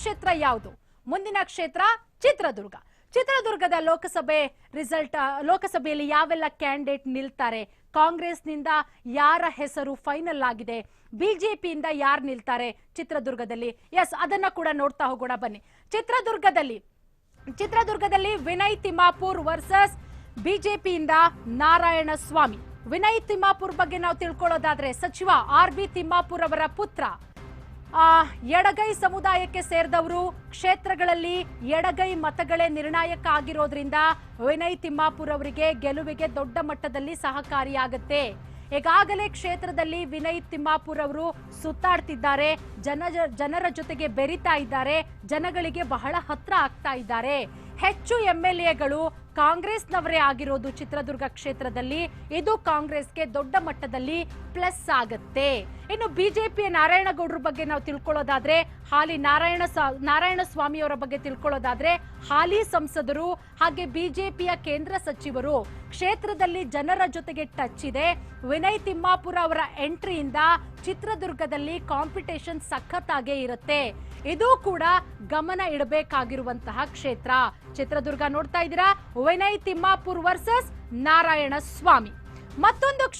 ಕ್ಷೇತ್ರ ಯಾವುದು? ಮುಂದಿನ ಕ್ಷೇತ್ರ ಚಿತ್ರದುರ್ಗ. ಚಿತ್ರದುರ್ಗದ ಲೋಕಸಭೆ ರಿಸಲ್ಟ್ ಲೋಕಸಭೆಯಲ್ಲಿ ಯಾವೆಲ್ಲ ಕ್ಯಾಂಡಿಡೇಟ್ ನಿಲ್ತಾರೆ? ಕಾಂಗ್ರೆಸ್ನಿಂದ ಯಾರ ಹೆಸರು ಫೈನಲ್ ಆಗಿದೆ? ಬಿಜೆಪಿಯಿಂದ ಯಾರು ನಿಲ್ತಾರೆ ಚಿತ್ರದುರ್ಗದಲ್ಲಿ? ಎಸ್ ಅದನ್ನ ಕೂಡ ನೋಡ್ತಾ ಹೋಗೋಣ, ಬನ್ನಿ. ಚಿತ್ರದುರ್ಗದಲ್ಲಿ ಚಿತ್ರದುರ್ಗದಲ್ಲಿ ವಿನಯ್ ತಿಮ್ಮಾಪುರ್ ವರ್ಸಸ್ ಬಿಜೆಪಿಯಿಂದ ನಾರಾಯಣ ಸ್ವಾಮಿ ವಿನಯ್ ತಿಮ್ಮಾಪುರ್ ಬಗ್ಗೆ ನಾವು ತಿಳ್ಕೊಳ್ಳೋದಾದ್ರೆ ಸಚಿವ ಆರ್ ಬಿ ತಿಮ್ಮಾಪುರ್ ಅವರ ಪುತ್ರ ಎಡಗೈ ಸಮುದಾಯಕ್ಕೆ ಸೇರಿದವರು ಕ್ಷೇತ್ರಗಳಲ್ಲಿ ಎಡಗೈ ಮತಗಳೇ ನಿರ್ಣಾಯಕ ಆಗಿರೋದ್ರಿಂದ ವಿನಯ್ ತಿಮ್ಮಾಪುರ್ ಅವರಿಗೆ ಗೆಲುವಿಗೆ ದೊಡ್ಡ ಮಟ್ಟದಲ್ಲಿ ಸಹಕಾರಿಯಾಗುತ್ತೆ. ಈಗಾಗಲೇ ಕ್ಷೇತ್ರದಲ್ಲಿ ವಿನಯ್ ತಿಮ್ಮಾಪುರ್ ಅವರು ಸುತ್ತಾಡ್ತಿದ್ದಾರೆ, ಜನ ಜನರ ಜೊತೆಗೆ ಬೆರಿತಾ ಇದ್ದಾರೆ, ಜನಗಳಿಗೆ ಬಹಳ ಹತ್ರ ಆಗ್ತಾ ಇದ್ದಾರೆ. ಹೆಚ್ಚು ಎಂ ಎಲ್ ಎಗಳು ಕಾಂಗ್ರೆಸ್ನವರೇ ಆಗಿರೋದು ಚಿತ್ರದುರ್ಗ ಕ್ಷೇತ್ರದಲ್ಲಿ. ಇದು ಕಾಂಗ್ರೆಸ್ಗೆ ದೊಡ್ಡ ಮಟ್ಟದಲ್ಲಿ ಪ್ಲಸ್ ಆಗತ್ತೆ. ಇನ್ನು ಬಿಜೆಪಿಯ ನಾರಾಯಣಗೌಡರ ಬಗ್ಗೆ ನಾವು ತಿಳ್ಕೊಳ್ಳೋದಾದ್ರೆ, ಹಾಲಿ ನಾರಾಯಣ ನಾರಾಯಣ ಸ್ವಾಮಿಯವರ ಬಗ್ಗೆ ತಿಳ್ಕೊಳ್ಳೋದಾದ್ರೆ, ಹಾಲಿ ಸಂಸದರು ಹಾಗೆ ಬಿಜೆಪಿಯ ಕೇಂದ್ರ ಸಚಿವರು ಕ್ಷೇತ್ರದಲ್ಲಿ ಜನರ ಜೊತೆಗೆ ಟಚ್ ಇದೆ. ವಿನಯ್ ತಿಮ್ಮಾಪುರ ಅವರ ಎಂಟ್ರಿಯಿಂದ ಚಿತ್ರದುರ್ಗದಲ್ಲಿ ಕಾಂಪಿಟೇಷನ್ ಸಖತ್ತಾಗೇ ಇರುತ್ತೆ. ಇದು ಕೂಡ ಗಮನ ಇಡಬೇಕಾಗಿರುವಂತಹ ಕ್ಷೇತ್ರ. ಚಿತ್ರದುರ್ಗ ನೋಡ್ತಾ ಇದ್ದೀರಾ? ವಿನಯ್ ತಿಮ್ಮಾಪುರ್ ವರ್ಸಸ್ ನಾರಾಯಣ ಸ್ವಾಮಿ. ಮತ್ತೊಂದು